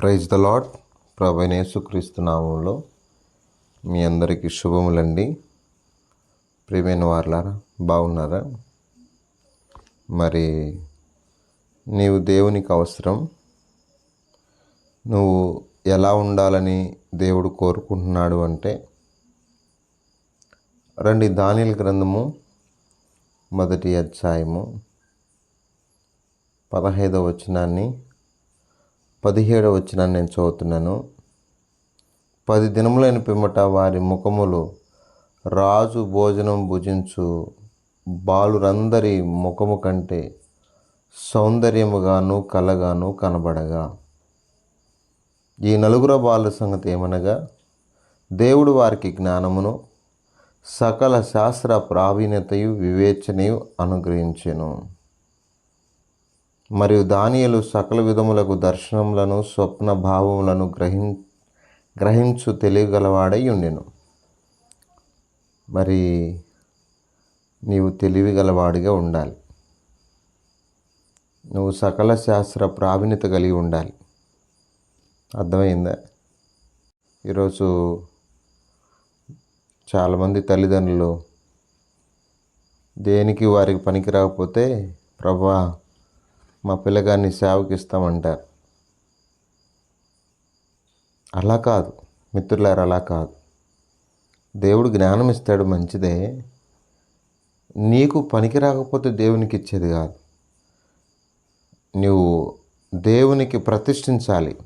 Praise the lord ప్రభనేసుక్రీస్తు నామంలో మీ అందరికీ శుభములండి. ప్రియమైన వారులారా బాగున్నారా? మరి నీవు దేవునికి అవసరం. నువ్వు ఎలా ఉండాలని దేవుడు కోరుకుంటున్నాడు అంటే రండి దానిల గ్రంథము మొదటి అధ్యాయము పదహైదవ వచనాన్ని పదిహేడవ వచ్చినాన్ని నేను చదువుతున్నాను. పది దినములైన పిమ్మట వారి ముఖములు రాజు భోజనం భుజించు బాలురందరి ముఖము కంటే సౌందర్యముగాను కలగాను కనబడగా. ఈ నలుగురు బాలుల సంగతి ఏమనగా దేవుడు వారికి జ్ఞానమును సకల శాస్త్ర ప్రావీణ్యతయు వివేచనయు అనుగ్రహించెను. మరియు దానియలు సకల విధములకు దర్శనములను స్వప్న భావములను గ్రహిం గ్రహించు తెలియగలవాడై ఉండెను. మరి నీవు తెలివిగలవాడిగా ఉండాలి. నువ్వు సకల శాస్త్ర ప్రావీణ్యత కలిగి ఉండాలి. అర్థమైందా? ఈరోజు చాలామంది తల్లిదండ్రులు దేనికి వారికి పనికి రాకపోతే ప్రభా మా పిల్లగాన్ని సేవకి ఇస్తామంటారు అలా కాదు. మిత్రులారు అలా కాదు. దేవుడు జ్ఞానం ఇస్తాడు మంచిదే. నీకు పనికి రాకపోతే దేవునికి ఇచ్చేది కాదు. నువ్వు దేవునికి ప్రతిష్ఠించాలి.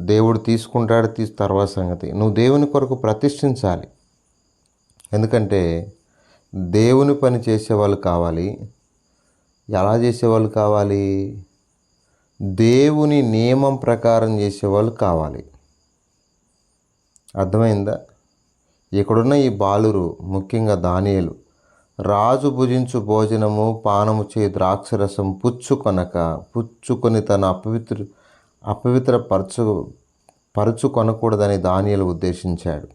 దేవుడు తీసుకుంటాడు తీసి తర్వాత సంగతి. నువ్వు దేవుని కొరకు ప్రతిష్ఠించాలి. ఎందుకంటే దేవుని పని చేసేవాళ్ళు కావాలి. ఎలా చేసేవాళ్ళు కావాలి? దేవుని నియమం ప్రకారం చేసేవాళ్ళు కావాలి. అర్థమైందా? ఇక్కడున్న ఈ బాలురు ముఖ్యంగా దానియలు రాజు భుజించు భోజనము పానము చే ద్రాక్షరసం పుచ్చుకొనక పుచ్చుకొని తన అపవిత్ర అపవిత్ర పరచు పరుచుకొనకూడదని దానియలు ఉద్దేశించాడు.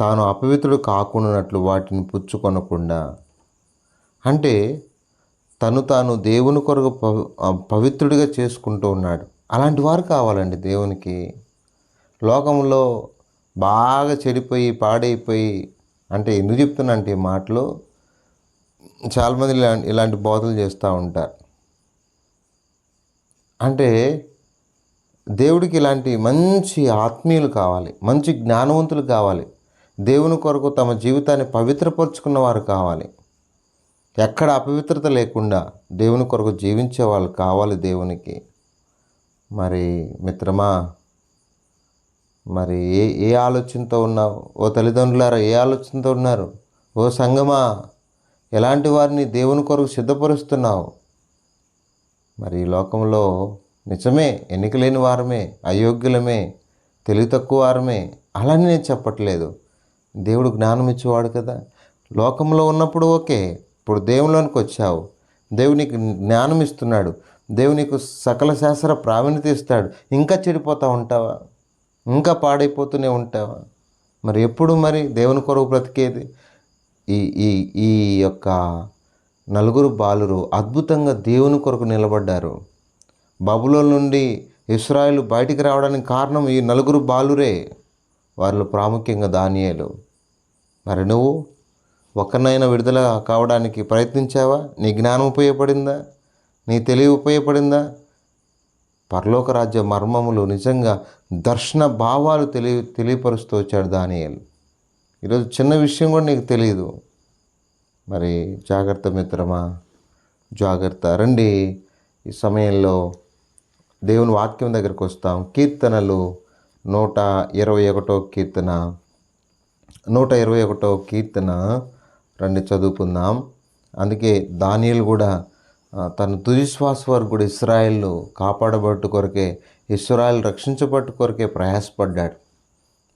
తాను అపవిత్రుడు కాకుండానట్లు వాటిని పుచ్చుకొనకుండా అంటే తను తాను దేవుని కొరకు పవి పవిత్రుడిగా చేసుకుంటూ ఉన్నాడు. అలాంటి వారు కావాలండి దేవునికి. లోకంలో బాగా చెడిపోయి పాడైపోయి అంటే ఎందుకు చెప్తున్నా అంటే ఈ మాటలు చాలామంది ఇలాంటి ఇలాంటి బోధలు చేస్తూ ఉంటారు. అంటే దేవుడికి ఇలాంటి మంచి ఆత్మీయులు కావాలి మంచి జ్ఞానవంతులు కావాలి. దేవుని కొరకు తమ జీవితాన్ని పవిత్రపరుచుకున్న వారు కావాలి. ఎక్కడ అపవిత్రత లేకుండా దేవుని కొరకు జీవించే వాళ్ళు కావాలి దేవునికి. మరి మిత్రమా మరి ఏ ఏ ఆలోచనతో ఉన్నావు? ఓ తల్లిదండ్రులారా ఏ ఆలోచనతో ఉన్నారు? ఓ సంగమా ఎలాంటి వారిని దేవుని కొరకు సిద్ధపరుస్తున్నావు? మరి ఈ లోకంలో నిజమే ఎన్నికలేని వారమే అయోగ్యులమే తెలివి తక్కువ వారమే అలానే నేను చెప్పట్లేదు. దేవుడు జ్ఞానం ఇచ్చేవాడు కదా. లోకంలో ఉన్నప్పుడు ఓకే ఇప్పుడు దేవునిలోనికి వచ్చావు. దేవునికి జ్ఞానం ఇస్తున్నాడు. దేవునికి సకల శాస్త్ర ప్రావీణ్యత ఇస్తాడు. ఇంకా చెడిపోతూ ఉంటావా? ఇంకా పాడైపోతూనే ఉంటావా? మరి ఎప్పుడు మరి దేవుని కొరకు బ్రతికేది? ఈ ఈ ఈ యొక్క నలుగురు బాలురు అద్భుతంగా దేవుని కొరకు నిలబడ్డారు. బబులో నుండి ఇస్రాయల్ బయటికి రావడానికి కారణం ఈ నలుగురు బాలురే. వారిలో ప్రాముఖ్యంగా దానియాలు. మరి నువ్వు? ఒకరినైనా విడుదల కావడానికి ప్రయత్నించావా? నీ జ్ఞానం ఉపయోగపడిందా? నీ తెలివి ఉపయోగపడిందా? పరలోక రాజ్య మర్మములు నిజంగా దర్శన భావాలు తెలియ తెలియపరుస్తూ వచ్చాడు దానియల్. ఈరోజు చిన్న విషయం కూడా నీకు తెలియదు మరి జాగ్రత్త మిత్రమా? జాగ్రత్త. రండి. ఈ సమయంలో దేవుని వాక్యం దగ్గరికి వస్తాం. కీర్తనలు నూట ఇరవై ఒకటో కీర్తన. నూట ఇరవై ఒకటో కీర్తన. రండి చదువుకుందాం. అందుకే దానియలు కూడా తన తుదిశ్వాస వరకు కూడా ఇస్రాయిల్ కాపాడబట్టు కొరకే ఇస్రాయిల్ రక్షించబట్టు కొరకే ప్రయాసపడ్డాడు.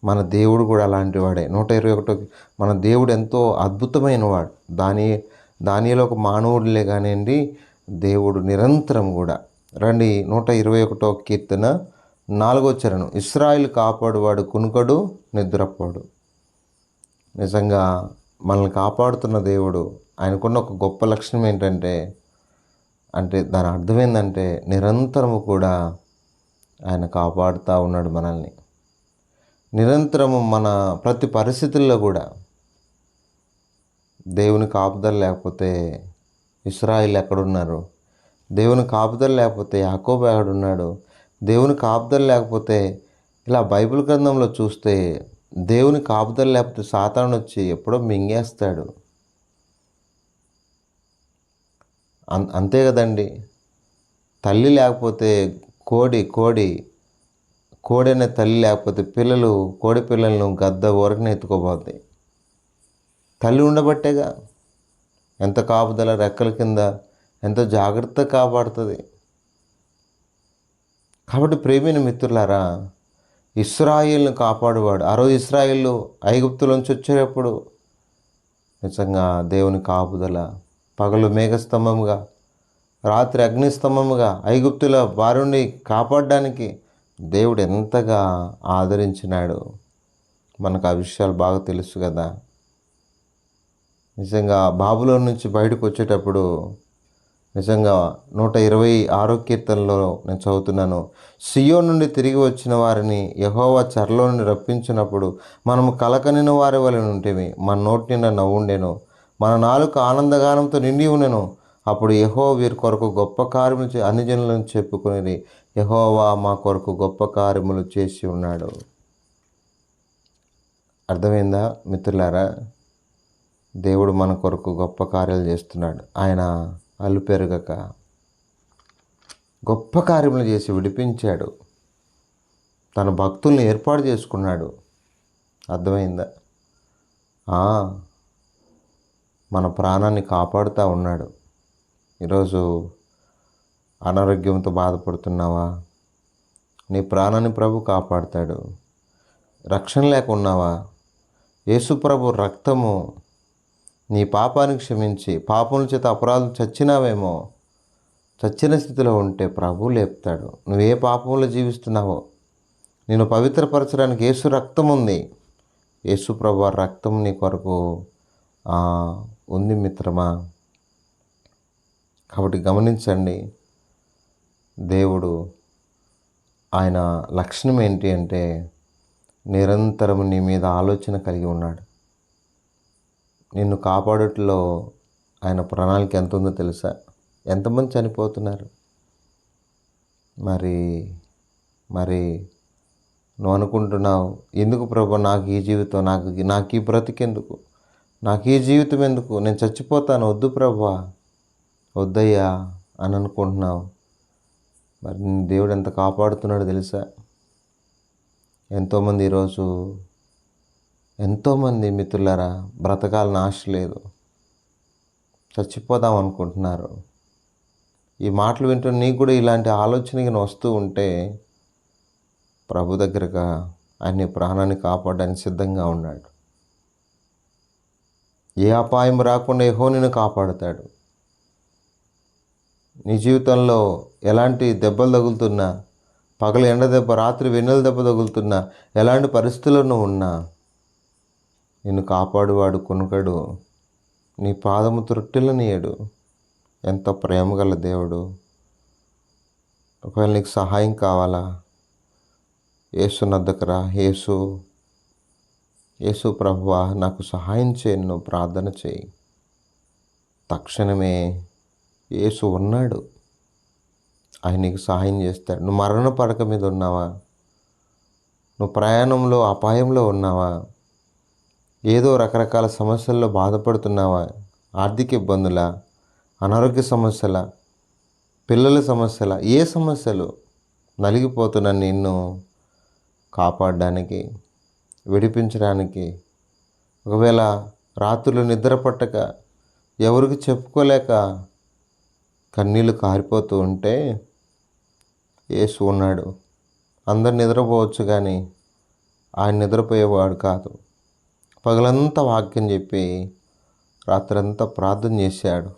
మన దేవుడు కూడా అలాంటి వాడే. నూట ఇరవై ఒకటో మన దేవుడు ఎంతో అద్భుతమైన వాడు. దాని దానిలో ఒక మానవుడిలే కానివ్వండి దేవుడు నిరంతరం కూడా. రండి నూట ఇరవై ఒకటో కీర్తన నాలుగో చరణం. ఇస్రాయిల్ కాపాడువాడు కునుకడు నిద్రపోడు. నిజంగా మనల్ని కాపాడుతున్న దేవుడు ఆయనకున్న ఒక గొప్ప లక్షణం ఏంటంటే అంటే దాని అర్థం ఏంటంటే నిరంతరము కూడా ఆయన కాపాడుతూ ఉన్నాడు మనల్ని. నిరంతరము మన ప్రతి పరిస్థితుల్లో కూడా దేవుని కాపుదల లేకపోతే ఇస్రాయిల్ ఎక్కడున్నారు? దేవుని కాపుదల లేకపోతే యాకోబ ఎక్కడున్నాడు? దేవుని కాపుదల లేకపోతే ఇలా బైబిల్ గ్రంథంలో చూస్తే దేవుని కాపుదలు లేకపోతే సాతాను వచ్చి ఎప్పుడో మింగేస్తాడు. అన్ అంతే కదండి. తల్లి లేకపోతే కోడి కోడి కోడి అనే తల్లి లేకపోతే పిల్లలు కోడి పిల్లలను గద్ద ఊరకనే ఎత్తుకోబోద్ది. తల్లి ఉండబట్టేగా? ఎంత కాపుదల రెక్కల కింద ఎంతో జాగ్రత్త కాపాడుతుంది. కాబట్టి ప్రేమిన మిత్రులారా ఇస్రాయిల్ను కాపాడువాడు. ఆ రోజు ఇస్రాయిల్ ఐగుప్తులోంచి వచ్చేటప్పుడు నిజంగా దేవుని కాపుదల పగలు మేఘస్తంభముగా రాత్రి అగ్నిస్తంభముగా ఐగుప్తుల వారిని కాపాడడానికి దేవుడు ఎంతగా ఆదరించినాడు. మనకు ఆ విషయాలు బాగా తెలుసు కదా. నిజంగా బాబులో నుంచి బయటకు వచ్చేటప్పుడు నిజంగా నూట ఇరవై ఆరో కీర్తనలో నేను చదువుతున్నాను. సియో నుండి తిరిగి వచ్చిన వారిని యహోవా చెరలో నుండి రప్పించినప్పుడు మనము కలకనిన వారి వలె ఉంటేమి మన నోటి నిండా నవ్వుండెను. మన నాలుక ఆనందగానంతో నిండి ఉండెను. అప్పుడు యహో వీరి కొరకు గొప్ప కార్యములు చే అన్ని జనులను చెప్పుకుని యహోవా మా కొరకు గొప్ప కార్యములు చేసి ఉన్నాడు. అర్థమైందా మిత్రులారా? దేవుడు మన కొరకు గొప్ప కార్యాలు చేస్తున్నాడు. ఆయన అలుపెరగక గొప్ప కార్యములు చేసి విడిపించాడు. తన భక్తుల్ని ఏర్పాటు చేసుకున్నాడు. అర్థమైందా? మన ప్రాణాన్ని కాపాడుతూ ఉన్నాడు. ఈరోజు అనారోగ్యంతో బాధపడుతున్నావా? నీ ప్రాణాన్ని ప్రభు కాపాడుతాడు. రక్షణ లేకున్నావా యేసుప్రభు రక్తము నీ పాపాన్ని క్షమించి పాపముల చేత అపరాధం చచ్చినావేమో చచ్చిన స్థితిలో ఉంటే ప్రభు లేపుతాడు. నువ్వు ఏ పాపంలో జీవిస్తున్నావో నేను పవిత్రపరచడానికి యేసు రక్తం ఉంది. యేసు ప్రభు రక్తం నీ కొరకు ఆ, ఉంది మిత్రమా? కాబట్టి గమనించండి దేవుడు ఆయన లక్షణం ఏంటి అంటే నిరంతరం నీ మీద ఆలోచన కలిగి ఉన్నాడు. నిన్ను కాపాడటంలో ఆయన ప్రణాళిక ఎంత ఉందో తెలుసా? ఎంతమంది చనిపోతున్నారు? మరి మరి నువ్వు అనుకుంటున్నావు ఎందుకు ప్రభు నాకు ఈ జీవితం నాకు నాకు ఈ బ్రతికెందుకు? నాకు ఈ జీవితం ఎందుకు? నేను చచ్చిపోతాను వద్దు ప్రభా. వద్దయ్యా అని అనుకుంటున్నావు. మరి దేవుడు ఎంత కాపాడుతున్నాడో తెలుసా? ఎంతోమంది ఈరోజు ఎంతోమంది మిత్రులారా బ్రతకాలని ఆశ లేదు. చచ్చిపోదాం అనుకుంటున్నారు. ఈ మాటలు వింటూ నీకు కూడా ఇలాంటి ఆలోచనకి వస్తూ ఉంటే ప్రభు దగ్గరగా ఆయన ప్రాణాన్ని కాపాడడానికి సిద్ధంగా ఉన్నాడు. ఏ అపాయం రాకుండా ఏహో నిన్ను కాపాడుతాడు. నీ జీవితంలో ఎలాంటి దెబ్బలు తగులుతున్నా పగలు ఎండ దెబ్బ రాత్రి వెన్నెల దెబ్బ తగులుతున్నా ఎలాంటి పరిస్థితుల్లో ఉన్నా నిన్ను కాపాడువాడు కొనుకడు నీ పాదము త్రొట్టెలనీయడు ఎంత ప్రేమగల దేవుడు. ఒకవేళ నీకు సహాయం కావాలా? యేసు నద్దకురా యేసు యేసు ప్రభువా నాకు సహాయం చేయి నువ్వు ప్రార్థన చేయి. తక్షణమే యేసు ఉన్నాడు. ఆయన నీకు సహాయం చేస్తాడు. నువ్వు మరణ పడక మీద ఉన్నావా? నువ్వు ప్రయాణంలో అపాయంలో ఉన్నావా? ఏదో రకరకాల సమస్యల్లో బాధపడుతున్నావా? ఆర్థిక ఇబ్బందుల? అనారోగ్య సమస్యల? పిల్లల సమస్యల? ఏ సమస్యలు? నలిగిపోతున్న నిన్ను కాపాడడానికి విడిపించడానికి. ఒకవేళ రాత్రులు నిద్ర పట్టక ఎవరికి చెప్పుకోలేక కన్నీళ్ళు కారిపోతూ ఉంటే ఏసు ఉన్నాడు. అందరు నిద్రపోవచ్చు కానీ ఆయన నిద్రపోయేవాడు కాదు. పగలంతా వాక్యం చెప్పి రాత్రంతా ప్రార్థన చేశాడు.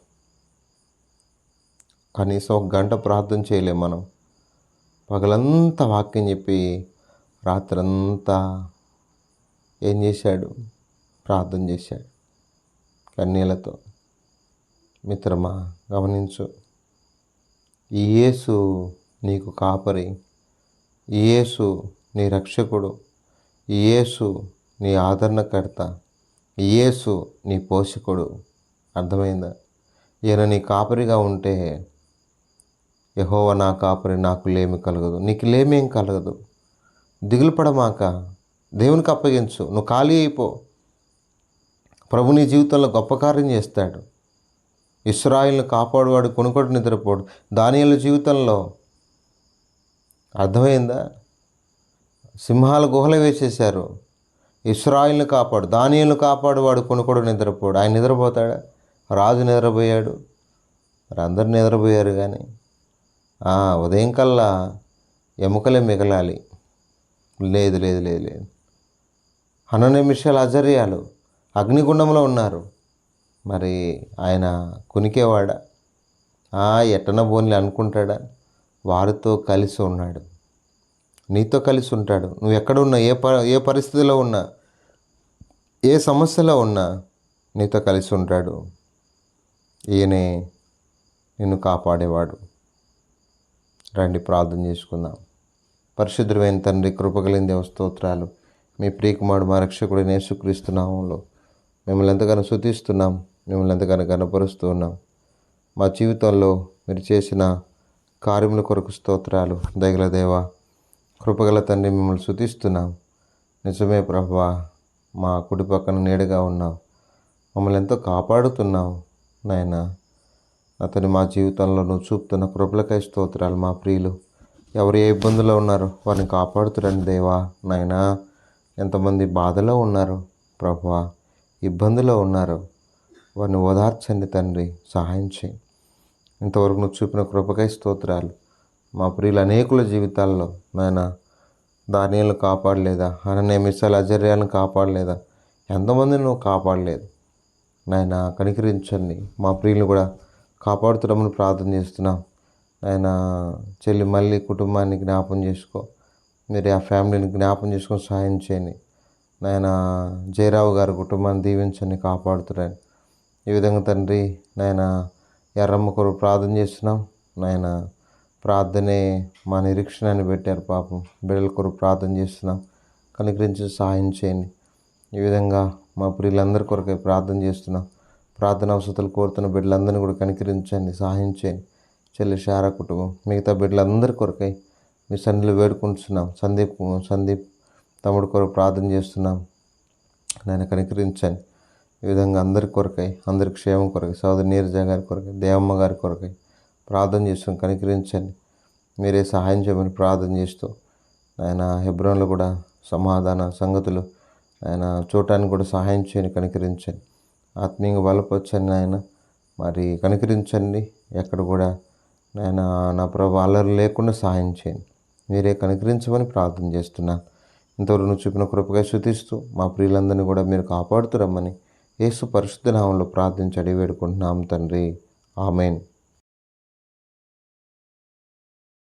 కనీసం ఒక గంట ప్రార్థన చేయలేము మనం. పగలంతా వాక్యం చెప్పి రాత్రంతా ఏం చేశాడు? ప్రార్థన చేశాడు. కన్నీళ్ళతో మిత్రమా గమనించు. ఈ యేసు నీకు కాపరి. ఈ యేసు నీ రక్షకుడు. ఈ యేసు నీ ఆదరణకర్త ఈ యేసు నీ పోషకుడు. అర్థమైందా? ఈయన నీ కాపరిగా ఉంటే యహోవ నా కాపరి నాకు లేమి కలగదు. నీకు లేమేం కలగదు. దిగులు పడమాక దేవునికి అప్పగించు. నువ్వు ఖాళీ అయిపో. ప్రభు నీ జీవితంలో గొప్ప కార్యం చేస్తాడు. ఇస్రాయిల్ని కాపాడువాడు కొనుకోడు నిద్రపోడు. దానియల జీవితంలో అర్థమైందా? సింహాల గుహలు వేసేశారు. ఇస్రాయిల్ని కాపాడు దానియలను కాపాడు వాడు కొనుకోడు నిద్రపోడు. ఆయన నిద్రపోతాడా? రాజు నిద్రపోయాడు. మరి అందరు నిద్రపోయారు కానీ ఆ, ఉదయం కల్లా ఎముకలే మిగలాలి. లేదు లేదు లేదు లేదు. అన్న నిమిషాలు అజర్యాలు అగ్నిగుండంలో ఉన్నారు. మరి ఆయన కునికేవాడా? ఆ, ఎట్టన బోన్లు అనుకుంటాడా? వారితో కలిసి ఉన్నాడు. నీతో కలిసి ఉంటాడు. నువ్వు ఎక్కడున్నా ఏ ప ఏ పరిస్థితిలో ఉన్నా ఏ సమస్యలో ఉన్నా నీతో కలిసి ఉంటాడు. ఈయనే నిన్ను కాపాడేవాడు. రండి ప్రార్థన చేసుకుందాం. పరిశుద్ధమైన తండ్రి కృపగలిగిన దేవస్తోత్రాలు మీ ప్రియకుమారుడు మా రక్షకుడు యేసుక్రీస్తు మిమ్మల్ని ఎంతగానో శుతిస్తున్నాం మిమ్మల్ని ఎంతగానో కనపరుస్తూ ఉన్నాం. మా జీవితంలో మీరు చేసిన కార్యముల కొరకు స్తోత్రాలు. దయగల దేవా కృపగల తండ్రి మిమ్మల్ని శుతిస్తున్నాం నిజమే ప్రభా మా కుడి పక్కన నీడగా ఉన్నావు. మమ్మల్ని ఎంతో కాపాడుతున్నావు నాయన. అతని మా జీవితంలో నువ్వు చూపుతున్న కృపలకై స్తోత్రాలు మా ప్రియులు. ఎవరు ఏ ఇబ్బందులో ఉన్నారో వారిని కాపాడుతురండి దేవా నాయనా. ఎంతమంది బాధలో ఉన్నారు ప్రభా ఇబ్బందిలో ఉన్నారు వారిని ఓదార్చండి తండ్రి సహాయం చేయి. ఇంతవరకు నువ్వు చూపిన కృపకై స్తోత్రాలు మా ప్రియులు అనేకుల జీవితాల్లో నాయన ధాన్యాలను కాపాడలేదా? అననే మిసాల అజర్యాలను కాపాడలేదా? ఎంతమందిని నువ్వు కాపాడలేదు? నాయన కనికరించండి. మా ప్రియులు కూడా కాపాడుతున్నామని ప్రార్థన చేస్తున్నాం. ఆయన చెల్లి మళ్ళీ కుటుంబాన్ని జ్ఞాపం చేసుకో. మీరు ఆ ఫ్యామిలీని జ్ఞాపం చేసుకొని సహాయం చేయండి. నాయన జయరావు గారి కుటుంబాన్ని దీవించండి కాపాడుతున్నాను ఈ విధంగా తండ్రి నాయన ఎర్రమ్మ కొరకు ప్రార్థన చేస్తున్నాం. నాయన ప్రార్థనే మా నిరీక్షణ అని పెట్టారు పాపం. బిడ్డల కొరకు ప్రార్థన చేస్తున్నాం. కనికరించి సహాయం చేయండి. ఈ విధంగా మా ప్రియులందరి కొరకై ప్రార్థన చేస్తున్నాం. ప్రార్థన అవసరాలు కోరుతున్న బిడ్డలందరినీ కూడా కనికరించండి సహాయం చేయండి. చెల్లి షారా కుటుంబం మిగతా బిడ్డలందరి కొరకై మీ సన్నిధిలో వేడుకుంటున్నాం. సందీప్ సందీప్ తమ్ముడు కొరకు ప్రార్థన చేస్తున్నాం. నేను కనికరించండి. ఈ విధంగా అందరి కొరకై అందరి క్షేమం కొరకై సోదరి నీరజ గారి కొరకై దేవమ్మ గారి కొరకై ప్రార్థన చేస్తాం కనికరించండి. మీరే సహాయం చేయమని ప్రార్థన చేస్తూ ఆయన హెబ్రోన్లో కూడా సమాధాన సంగతులు ఆయన చూడటానికి కూడా సహాయం చేయని కనికరించండి. ఆత్మీయంగా బలపరచండి ఆయన మరి కనికరించండి ఎక్కడ కూడా నేను నా ప్రభు అల్లరి లేకుండా సహాయం చేయండి. మీరే కనికరించమని ప్రార్థన చేస్తున్నాను. ఇంతవరకు నువ్వు చూపిన కృపగా శుతిస్తూ మా ప్రియులందరినీ కూడా మీరు కాపాడుతురమ్మని యేసు పరిశుద్ధ నామంలో ప్రార్థించి అడిగి వేడుకుంటున్నాం తండ్రి. ఆమెన్.